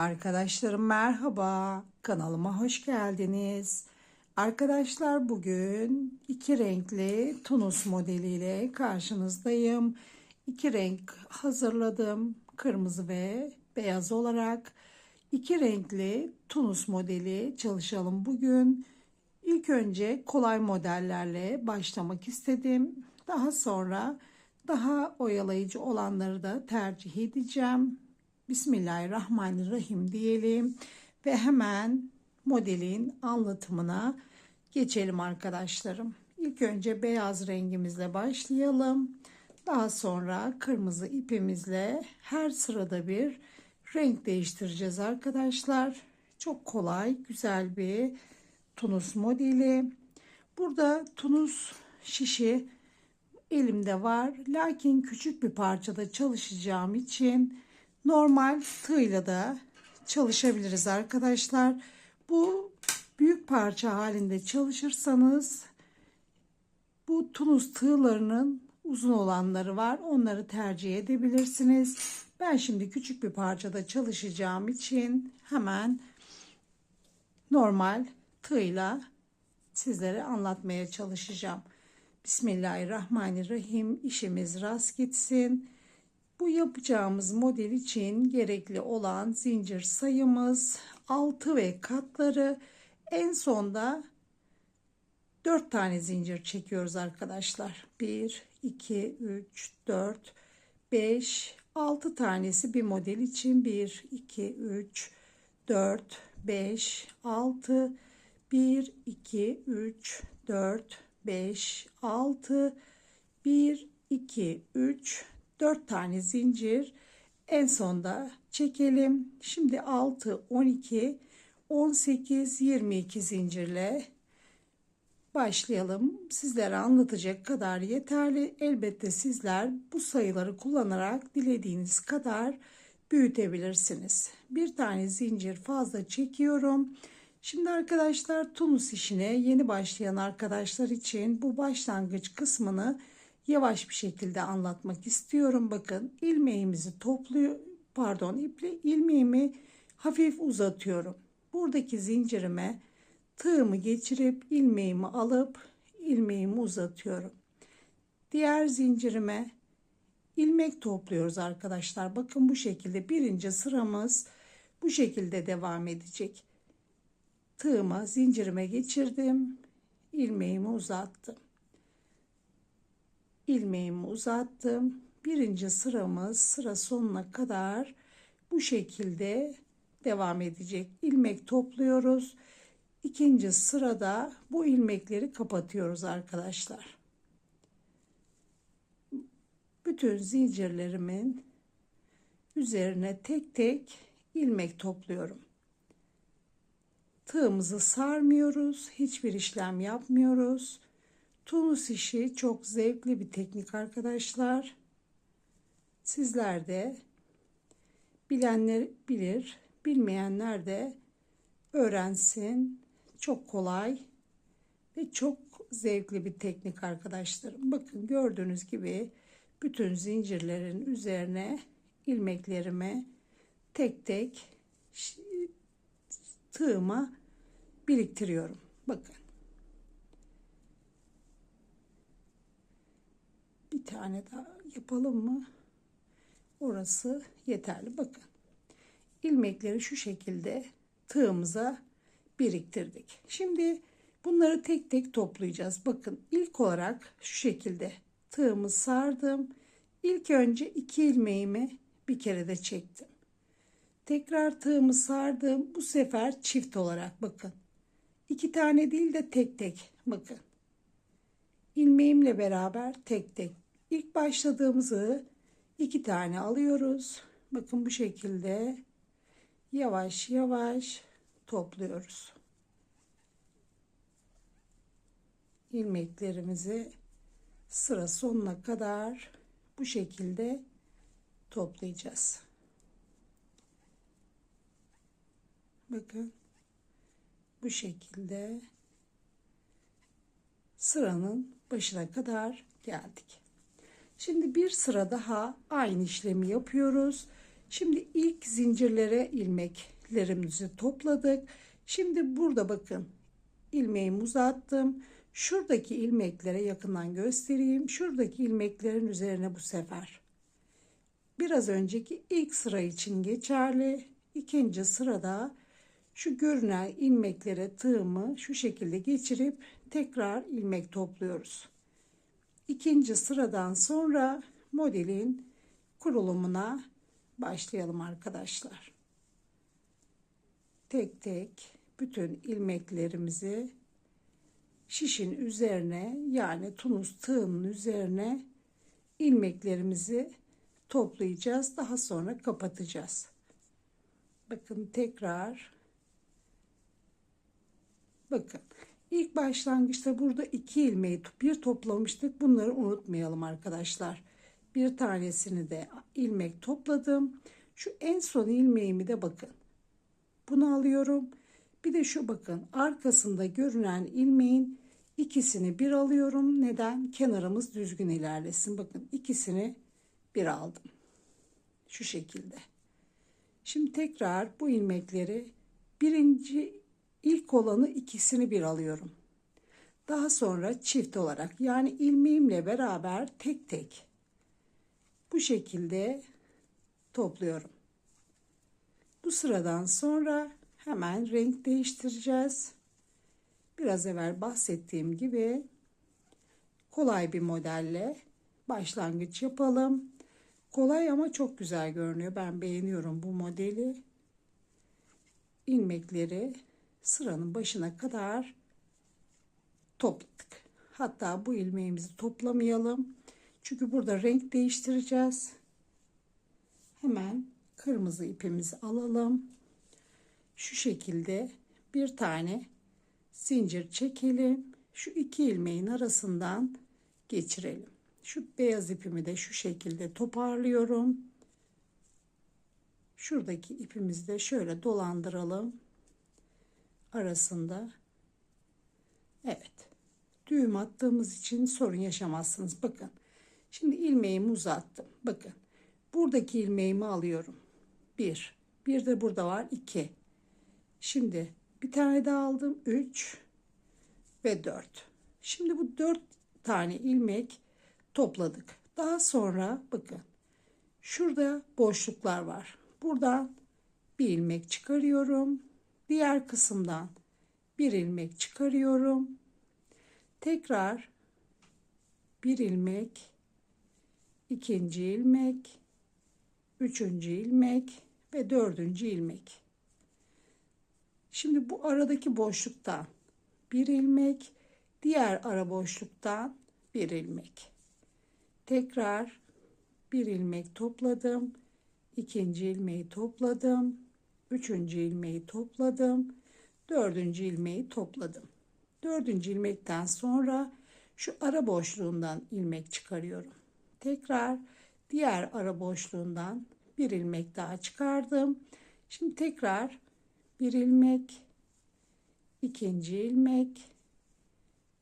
Arkadaşlarım merhaba. Kanalıma hoş geldiniz. Arkadaşlar bugün iki renkli tunus modeliyle karşınızdayım. İki renk hazırladım. Kırmızı ve beyaz olarak. İki renkli tunus modeli çalışalım bugün. İlk önce kolay modellerle başlamak istedim. Daha sonra daha oyalayıcı olanları da tercih edeceğim. Bismillahirrahmanirrahim diyelim ve hemen modelin anlatımına geçelim arkadaşlarım. İlk önce beyaz rengimizle başlayalım. Daha sonra kırmızı ipimizle her sırada bir renk değiştireceğiz arkadaşlar. Çok kolay, güzel bir tunus modeli. Burada tunus şişi elimde var. Lakin küçük bir parçada çalışacağım için normal tığla da çalışabiliriz arkadaşlar. Bu büyük parça halinde çalışırsanız bu tunus tığlarının uzun olanları var. Onları tercih edebilirsiniz. Ben şimdi küçük bir parçada çalışacağım için hemen normal tığla sizlere anlatmaya çalışacağım. Bismillahirrahmanirrahim. İşimiz rast gitsin. Bu yapacağımız model için gerekli olan zincir sayımız 6 ve katları en sonda 4 tane zincir çekiyoruz arkadaşlar. 1, 2, 3, 4, 5, 6 tanesi bir model için 1, 2, 3, 4, 5, 6, 1, 2, 3, 4, 5, 6, 1, 2, 3, 4 tane zincir en sonda çekelim. Şimdi 6, 12, 18, 22 zincirle başlayalım. Sizlere anlatacak kadar yeterli. Elbette sizler bu sayıları kullanarak dilediğiniz kadar büyütebilirsiniz. Bir tane zincir fazla çekiyorum. Şimdi arkadaşlar tunus işine yeni başlayan arkadaşlar için bu başlangıç kısmını yavaş bir şekilde anlatmak istiyorum. Bakın ilmeğimizi topluyor pardon iple ilmeğimi hafif uzatıyorum. Buradaki zincirime tığımı geçirip ilmeğimi alıp ilmeğimi uzatıyorum. Diğer zincirime ilmek topluyoruz arkadaşlar. Bakın bu şekilde birinci sıramız bu şekilde devam edecek. Tığıma zincirime geçirdim. ilmeğimi uzattım ilmeğimi uzattım. Birinci sıramız sıra sonuna kadar bu şekilde devam edecek. İlmek topluyoruz. İkinci sırada bu ilmekleri kapatıyoruz arkadaşlar. Bütün zincirlerimin üzerine tek tek ilmek topluyorum. Tığımızı sarmıyoruz. Hiçbir işlem yapmıyoruz. Tunus işi çok zevkli bir teknik arkadaşlar. Sizler de bilenler bilir, bilmeyenler de öğrensin. Çok kolay ve çok zevkli bir teknik arkadaşlarım. Bakın gördüğünüz gibi bütün zincirlerin üzerine ilmeklerimi tek tek tığıma biriktiriyorum. Bakın. Bir tane daha yapalım mı? Orası yeterli. Bakın. ilmekleri şu şekilde tığımıza biriktirdik. Şimdi bunları tek tek toplayacağız. Bakın ilk olarak şu şekilde tığımı sardım. İlk önce iki ilmeğimi bir kere de çektim. Tekrar tığımı sardım. Bu sefer çift olarak bakın. İki tane değil de tek tek bakın. İlmeğimle beraber tek tek İlk başladığımızı iki tane alıyoruz. Bakın bu şekilde yavaş yavaş topluyoruz. ilmeklerimizi sıra sonuna kadar bu şekilde toplayacağız. Bakın bu şekilde sıranın başına kadar geldik. Şimdi bir sıra daha aynı işlemi yapıyoruz. Şimdi ilk zincirlere ilmeklerimizi topladık. Şimdi burada bakın ilmeğimi uzattım. Şuradaki ilmeklere yakından göstereyim. Şuradaki ilmeklerin üzerine bu sefer. Biraz önceki ilk sıra için geçerli. İkinci sırada şu görünen ilmeklere tığımı şu şekilde geçirip tekrar ilmek topluyoruz. İkinci sıradan sonra modelin kurulumuna başlayalım arkadaşlar. Tek tek bütün ilmeklerimizi şişin üzerine yani tunus tığının üzerine ilmeklerimizi toplayacağız. Daha sonra kapatacağız. Bakın tekrar bakın ilk başlangıçta burada iki ilmeği bir toplamıştık. Bunları unutmayalım arkadaşlar. Bir tanesini de ilmek topladım. Şu en son ilmeğimi de bakın. Bunu alıyorum. Bir de şu bakın arkasında görünen ilmeğin ikisini bir alıyorum. Neden? Kenarımız düzgün ilerlesin. Bakın ikisini bir aldım. Şu şekilde. Şimdi tekrar bu ilmekleri birinci ilk olanı ikisini bir alıyorum. Daha sonra çift olarak yani ilmeğimle beraber tek tek bu şekilde topluyorum. Bu sıradan sonra hemen renk değiştireceğiz. Biraz evvel bahsettiğim gibi kolay bir modelle başlangıç yapalım. Kolay ama çok güzel görünüyor. Ben beğeniyorum bu modeli. İlmekleri sıranın başına kadar topladık. Hatta bu ilmeğimizi toplamayalım. Çünkü burada renk değiştireceğiz. Hemen kırmızı ipimizi alalım. Şu şekilde bir tane zincir çekelim. Şu iki ilmeğin arasından geçirelim. Şu beyaz ipimi de şu şekilde toparlıyorum. Şuradaki ipimizi de şöyle dolandıralım. Arasında. Evet. Düğüm attığımız için sorun yaşamazsınız. Bakın. Şimdi ilmeğimi uzattım. Bakın. Buradaki ilmeğimi alıyorum. Bir. Bir de burada var. iki. Şimdi bir tane daha aldım. Üç ve dört. Şimdi bu dört tane ilmek topladık. Daha sonra bakın. Şurada boşluklar var. Buradan bir ilmek çıkarıyorum. Diğer kısımdan bir ilmek çıkarıyorum. Tekrar bir ilmek, ikinci ilmek, üçüncü ilmek ve dördüncü ilmek. Şimdi bu aradaki boşluktan bir ilmek, diğer ara boşluktan bir ilmek. Tekrar bir ilmek topladım. ikinci ilmeği topladım. Üçüncü ilmeği topladım. Dördüncü ilmeği topladım. Dördüncü ilmekten sonra şu ara boşluğundan ilmek çıkarıyorum. Tekrar diğer ara boşluğundan bir ilmek daha çıkardım. Şimdi tekrar bir ilmek, ikinci ilmek,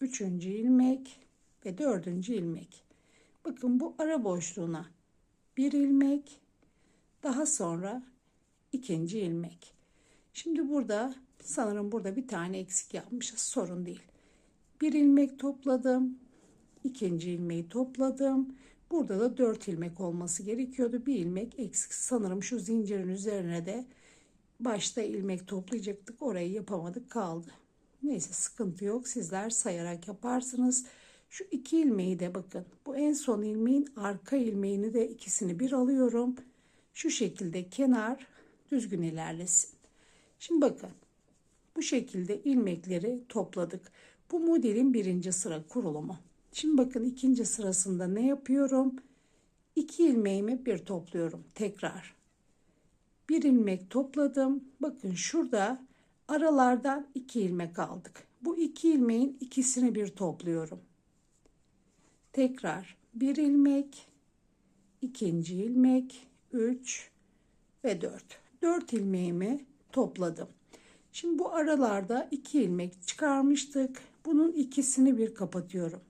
üçüncü ilmek ve dördüncü ilmek. Bakın bu ara boşluğuna bir ilmek, daha sonra ikinci ilmek. Şimdi burada sanırım burada bir tane eksik yapmışız. Sorun değil. Bir ilmek topladım. ikinci ilmeği topladım. Burada da dört ilmek olması gerekiyordu. Bir ilmek eksik. Sanırım şu zincirin üzerine de başta ilmek toplayacaktık. Orayı yapamadık kaldı. Neyse sıkıntı yok. Sizler sayarak yaparsınız. Şu iki ilmeği de bakın. Bu en son ilmeğin arka ilmeğini de ikisini bir alıyorum. Şu şekilde kenar düzgün ilerlesin. Şimdi bakın. Bu şekilde ilmekleri topladık. Bu modelin birinci sıra kurulumu. Şimdi bakın ikinci sırasında ne yapıyorum? İki ilmeğimi bir topluyorum. Tekrar. Bir ilmek topladım. Bakın şurada aralardan iki ilmek aldık. Bu iki ilmeğin ikisini bir topluyorum. Tekrar bir ilmek, ikinci ilmek, üç ve dört. Dört ilmeğimi topladım. Şimdi bu aralarda iki ilmek çıkarmıştık. Bunun ikisini bir kapatıyorum.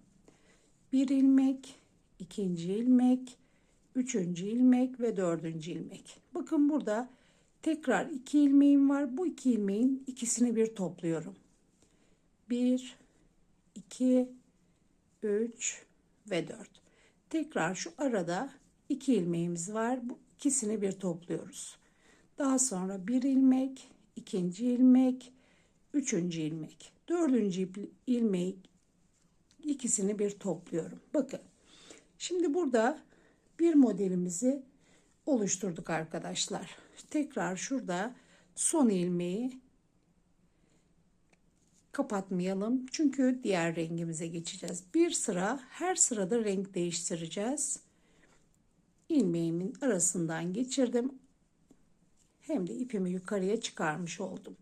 Bir ilmek, ikinci ilmek, üçüncü ilmek ve dördüncü ilmek. Bakın burada tekrar iki ilmeğim var. Bu iki ilmeğin ikisini bir topluyorum. Bir, iki, üç ve dört. Tekrar şu arada iki ilmeğimiz var. Bu ikisini bir topluyoruz. Daha sonra bir ilmek, ikinci ilmek, üçüncü ilmek, dördüncü ilmeği ikisini bir topluyorum. Bakın. Şimdi burada bir modelimizi oluşturduk arkadaşlar. Tekrar şurada son ilmeği kapatmayalım. Çünkü diğer rengimize geçeceğiz. Bir sıra her sırada renk değiştireceğiz. İlmeğimin arasından geçirdim. Hem de ipimi yukarıya çıkarmış oldum.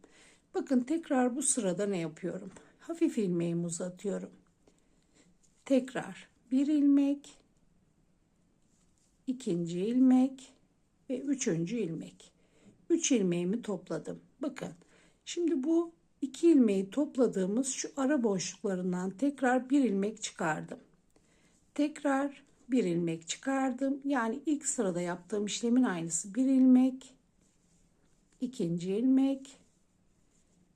Bakın tekrar bu sırada ne yapıyorum? Hafif ilmeğimi uzatıyorum. Tekrar bir ilmek, ikinci ilmek ve üçüncü ilmek. Üç ilmeğimi topladım. Bakın şimdi bu iki ilmeği topladığımız şu ara boşluklarından tekrar bir ilmek çıkardım. Tekrar bir ilmek çıkardım. Yani ilk sırada yaptığım işlemin aynısı. Bir ilmek, ikinci ilmek,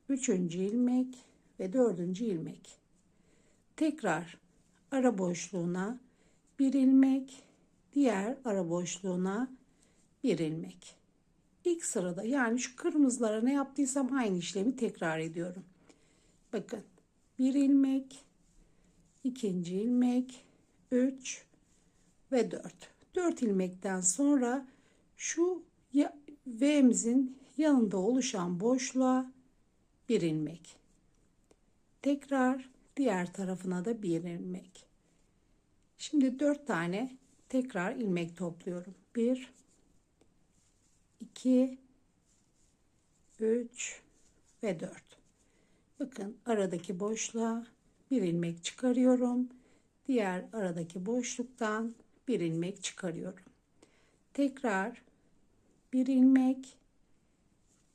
üçüncü ilmek ve dördüncü ilmek. Tekrar ara boşluğuna bir ilmek, diğer ara boşluğuna bir ilmek. İlk sırada yani şu kırmızılara ne yaptıysam aynı işlemi tekrar ediyorum. Bakın bir ilmek, ikinci ilmek, üç ve dört. Dört ilmekten sonra şu V'mizin yanında oluşan boşluğa bir ilmek. Tekrar diğer tarafına da bir ilmek. Şimdi dört tane tekrar ilmek topluyorum. Bir, iki, üç ve dört. Bakın aradaki boşluğa bir ilmek çıkarıyorum. Diğer aradaki boşluktan bir ilmek çıkarıyorum. Tekrar bir ilmek,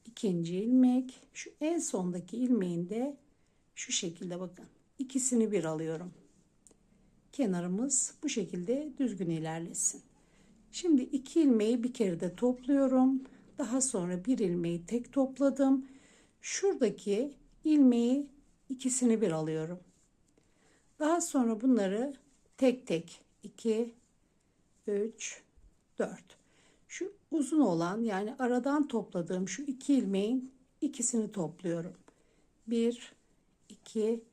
ikinci ilmek, şu en sondaki ilmeğin de şu şekilde bakın. ikisini bir alıyorum. Kenarımız bu şekilde düzgün ilerlesin. Şimdi iki ilmeği bir kere de topluyorum. Daha sonra bir ilmeği tek topladım. Şuradaki ilmeği ikisini bir alıyorum. Daha sonra bunları tek tek 2 3 4 şu uzun olan yani aradan topladığım şu iki ilmeğin ikisini topluyorum. 1 2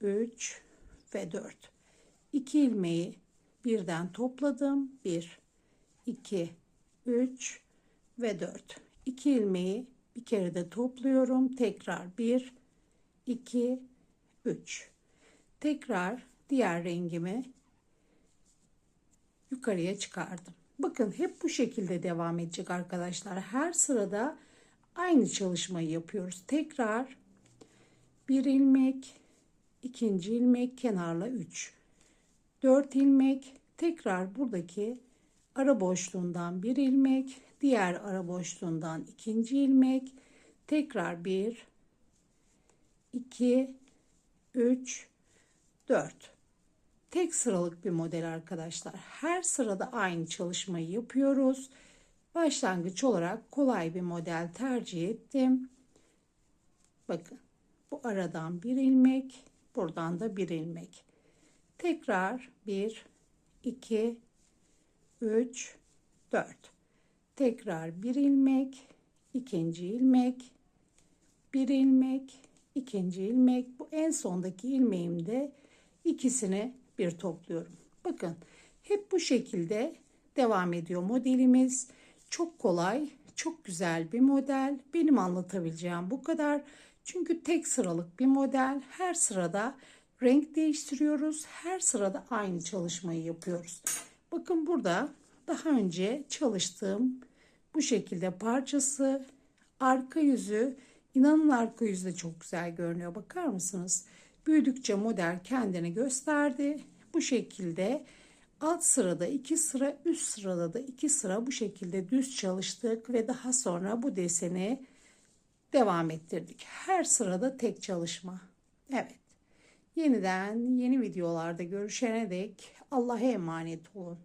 3 ve 4 2 ilmeği birden topladım. 1 2 3 ve 4 2 ilmeği bir kere de topluyorum. Tekrar 1 2 3 tekrar diğer rengimi yukarıya çıkardım bakın hep bu şekilde devam edecek arkadaşlar. Her sırada aynı çalışmayı yapıyoruz. Tekrar bir ilmek ikinci ilmek kenarla 3 4 ilmek tekrar buradaki ara boşluğundan bir ilmek diğer ara boşluğundan ikinci ilmek tekrar 1 2 3 4 tek sıralık bir model arkadaşlar. Her sırada aynı çalışmayı yapıyoruz. Başlangıç olarak kolay bir model tercih ettim. Bakın bu aradan bir ilmek buradan da bir ilmek. Tekrar 1 2 3 4 tekrar bir ilmek ikinci ilmek bir ilmek ikinci ilmek. Bu en sondaki ilmeğimde ikisini bir topluyorum. Bakın hep bu şekilde devam ediyor modelimiz. Çok kolay çok güzel bir model. Benim anlatabileceğim bu kadar. Çünkü tek sıralık bir model. Her sırada renk değiştiriyoruz. Her sırada aynı çalışmayı yapıyoruz. Bakın burada daha önce çalıştığım bu şekilde parçası. Arka yüzü inanın arka yüzü de çok güzel görünüyor. Bakar mısınız? Büyüdükçe model kendini gösterdi bu şekilde alt sırada iki sıra üst sırada da iki sıra bu şekilde düz çalıştık ve daha sonra bu deseni devam ettirdik. Her sırada tek çalışma. Evet. Yeniden yeni videolarda görüşene dek Allah'a emanet olun